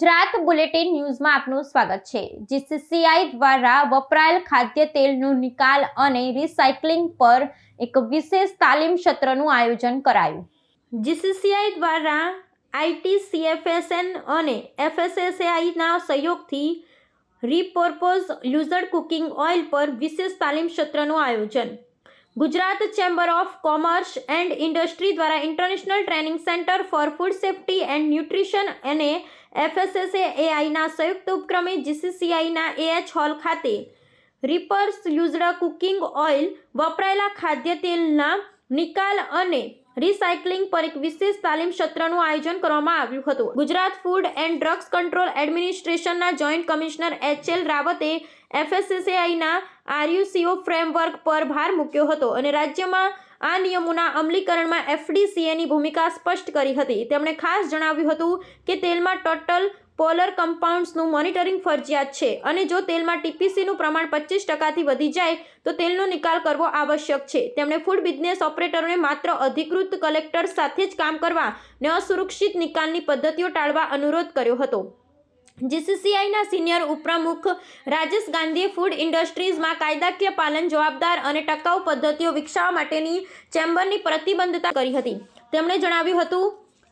Gujarat bulletin ન્યૂઝમાં આપનું સ્વાગત છે. જીસીસીઆઈ દ્વારા વપરાયેલ ખાદ્ય તેલનો નિકાલ અને રિસાયકલિંગ પર એક વિશેષ તાલીમ સત્રનું આયોજન કરાયું. જીસીસીઆઈ દ્વારા આઈટી સીએફએસએન અને એફએસએસએઆઈના સહયોગથી રીપર્પોઝ યુઝર કુકિંગ ઓઇલ પર વિશેષ તાલીમ સત્રનું આયોજન Gujarat chamber of commerce and industry દ્વારા international training centre for food safety and nutrition અને એફએસએસએ એઆઈના સંયુક્ત ઉપક્રમે જીસીસીઆઈના એએચ હોલ ખાતે રીપર્સ યુઝડ કુકિંગ ઓઇલ વપરાયેલા ખાદ્ય તેલના નિકાલ અને રિસાયકલિંગ પર એક વિશેષ તાલીમ સત્રનું આયોજન કરવામાં આવ્યું હતું. Gujarat food and drugs control એડમિનિસ્ટ્રેશનના joint commissioner H L રાવતે એફએસએસએઆઈના આરયુસીઓ ફ્રેમવર્ક પર ભાર મૂક્યો હતો અને રાજ્યમાં આ નિયમોના અમલીકરણમાં એફડીસીએની ભૂમિકા સ્પષ્ટ કરી હતી. તેમણે ખાસ જણાવ્યું હતું કે તેલમાં ટોટલ પોલર કમ્પાઉન્ડ્સનું મોનિટરિંગ ફરજિયાત છે અને જો તેલમાં ટીપીસીનું પ્રમાણ પચીસ ટકાથી વધી જાય, તો તેલનો નિકાલ કરવો આવશ્યક છે. તેમણે ફૂડ બિઝનેસ ઓપરેટરોને માત્ર અધિકૃત કલેક્ટર સાથે જ કામ કરવા ને અસુરક્ષિત નિકાલની પદ્ધતિઓ ટાળવા અનુરોધ કર્યો હતો. જીસીસીઆઈના સિનિયર ઉપપ્રમુખ રાજેશ ગાંધીએ ફૂડ ઇન્ડસ્ટ્રીઝમાં કાયદાકીય પાલન, જવાબદાર અને ટકાઉ પદ્ધતિઓ વિકસાવવા માટેની ચેમ્બરની પ્રતિબદ્ધતા કરી હતી. તેમણે જણાવ્યું હતું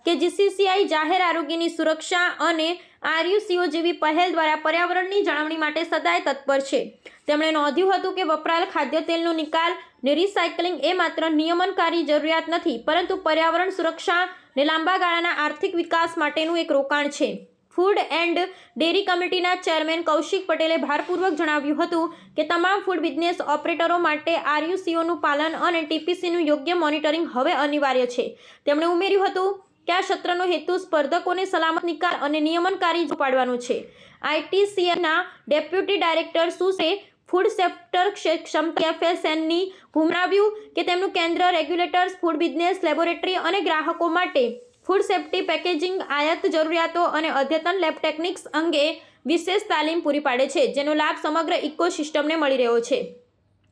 કે જીસીસીઆઈ જાહેર આરોગ્યની સુરક્ષા અને આરયુસીઓ જેવી પહેલ દ્વારા પર્યાવરણની જાળવણી માટે સદાય તત્પર છે. તેમણે નોંધ્યું હતું કે વપરાયેલ ખાદ્ય તેલનો નિકાલ ને રિસાયકલિંગ એ માત્ર નિયમનકારી જરૂરિયાત નથી, પરંતુ પર્યાવરણ સુરક્ષા ને લાંબા ગાળાના આર્થિક વિકાસ માટેનું એક રોકાણ છે. ફૂડ એન્ડ ડેરી કમિટીના ચેરમેન કૌશિક પટેલે ભારપૂર્વક જણાવ્યું હતું કે તમામ ફૂડ બિઝનેસ ઓપરેટરો માટે આરયુસીઓનું પાલન અને ટીપીસીનું યોગ્ય મોનિટરિંગ હવે અનિવાર્ય છે. તેમણે ઉમેર્યું હતું કે આ સત્રનો હેતુ સ્પર્ધકોને સલામત નિકાલ અને નિયમનકારી પાડવાનો છે. આઈટીસીએના ડેપ્યુટી ડાયરેક્ટર સુસે ફૂડ સેક્ટર ક્ષમતા એફએસએનની ભૂમરાવ્યું કે તેમનું કેન્દ્ર રેગ્યુલેટર્સ, ફૂડ બિઝનેસ, લેબોરેટરી અને ગ્રાહકો માટે ફૂડ સેફ્ટી પેકેજિંગ, આયાત જરૂરિયાતો અને અદ્યતન લેબ ટેકનિક્સ અંગે વિશેષ તાલીમ પૂરી પાડે છે, જેનો લાભ સમગ્ર ઇકોસિસ્ટમને મળી રહ્યો છે.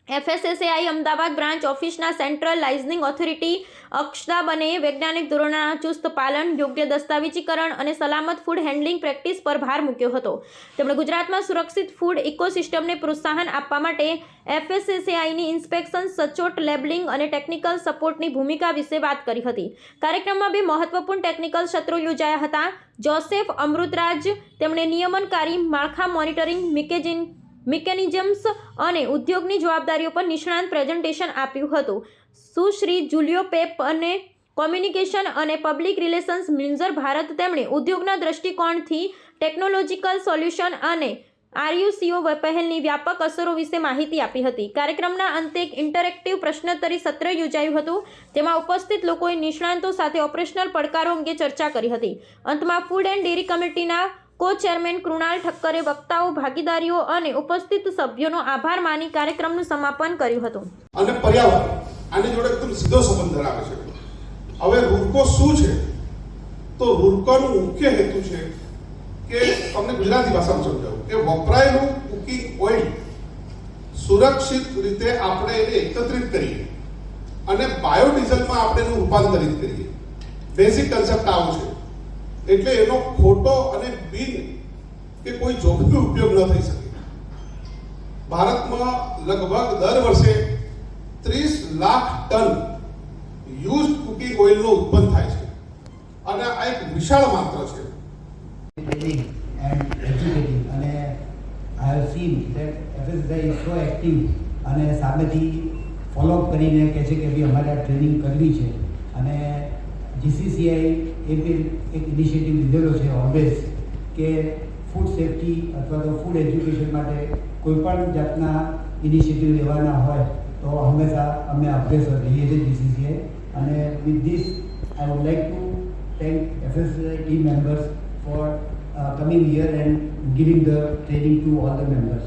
એફએસએસએઆઈ અમદાવાદ બ્રાન્ચ ઓફિસના સેન્ટ્રલ લાઇઝનિંગ ઓથોરિટી અક્ષદાબને વૈજ્ઞાનિક ધોરણના ચુસ્ત પાલન, યોગ્ય દસ્તાવેજીકરણ અને સલામત ફૂડ હેન્ડલિંગ પ્રેક્ટિસ પર ભાર મૂક્યો હતો. તેમણે ગુજરાતમાં સુરક્ષિત ફૂડ ઇકોસિસ્ટમને પ્રોત્સાહન આપવા માટે એફએસએસએઆઈની ઇન્સ્પેક્શન, સચોટ લેબલિંગ અને ટેકનિકલ સપોર્ટની ભૂમિકા વિશે વાત કરી હતી. કાર્યક્રમમાં બે મહત્વપૂર્ણ ટેકનિકલ સત્રો યોજાયા હતા. જોસેફ અમૃતરાજ, તેમણે નિયમનકારી માળખા મોનિટરિંગ, મિકેજિન મિકેનિઝમ્સ અને ઉદ્યોગની જવાબદારીઓ પર નિષ્ણાંત પ્રેઝન્ટેશન આપ્યું હતું. સુશ્રી જુલિયો પેપ અને કોમ્યુનિકેશન અને પબ્લિક રિલેશન્સ મિન્ઝર ભારત તેમણે ઉદ્યોગના દૃષ્ટિકોણથી ટેકનોલોજીકલ સોલ્યુશન અને આરયુસીઓ પહેલની વ્યાપક અસરો વિશે માહિતી આપી હતી. કાર્યક્રમના અંતે એક ઇન્ટરેક્ટિવ પ્રશ્નોત્તરી સત્ર યોજાયું હતું. તેમાં ઉપસ્થિત લોકોએ નિષ્ણાંતો સાથે ઓપરેશનલ પડકારો અંગે ચર્ચા કરી હતી. અંતમાં ફૂડ એન્ડ ડેરી કમિટીના કો ચેરમેન કૃણાલ ઠક્કરે વક્તાઓ, ભાગીદારીઓ અને ઉપસ્થિત સભ્યોનો આભાર માની કાર્યક્રમનું સમાપન કર્યું હતું. અને પર્યાવરણ, આની જોડે એકદમ સીધો સંબંધ ધરાવે છે. હવે રૂરકો શું છે? તો રૂરકોનો મુખ્ય હેતુ છે કે તમને ગુજરાતી ભાષામાં સમજાવું, કે વપરાયેલું કુકિંગ ઓઇલ સુરક્ષિત રીતે આપણે એને એકત્રિત કરીએ અને બાયોડીઝલમાં આપણે એનું રૂપાંતરિત કરીએ. બેઝિક કન્સેપ્ટ આવો છે. એટલે એનો ખોટો અને બિન કે કોઈ જોખમી ઉપયોગ ન થઈ શકે. ભારતમાં લગભગ દર વર્ષે ત્રીસ લાખ ટન યુઝ કુકિંગ ઓઇલનો ઉત્પન્ન થાય છે. અને આ એક વિશાળ માત્ર છે. અને I have seen that FSI is so active અને સામેથી ફોલોઅપ કરીને કહે છે કે ભાઈ અમારે આ ટ્રેનિંગ કરવી છે. અને જીસીસીઆઈ એ એક ઇનિશિયેટિવ લીધેલો છે ઓલવેઝ કે ફૂડ સેફ્ટી અથવા તો ફૂડ એજ્યુકેશન માટે કોઈપણ જાતના ઇનિશિયેટિવ લેવાના હોય તો હંમેશા અમે અગ્રેસર રહીએ છીએ જીસીસીઆઈ અને with this I would like to thank FSI team members for uh, coming here and giving the training to all the members.